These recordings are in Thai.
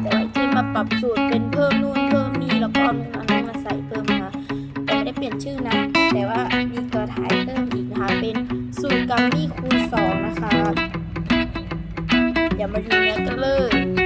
แต่ว่าเพิ่มมาปรับสูตรเป็นเพิ่มนู่นเพิ่มนี่แล้วก็เอานู่นอันนี้มาใส่เพิ่มนะคะแต่ไม่ได้เปลี่ยนชื่อนะ แต่ว่ามีตัวถ่ายเพิ่มอีกนะคะ เป็นสูตรกัมมี่คูณสองนะคะ อย่ามาดูเนื้อกันเลย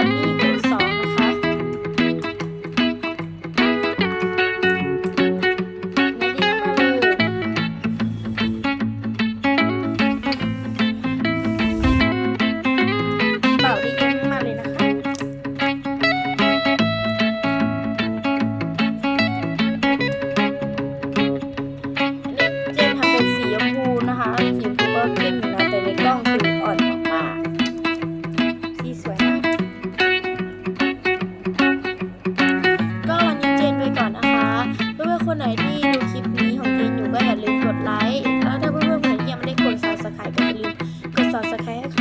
amigo. ดูคลิปนี้ของเจนอยู่ก็อย่าลืมกดไลค์ แล้วถ้าเพื่อนๆใครยังไม่ได้กด subscribe ก็อย่าลืมกด subscribe ให้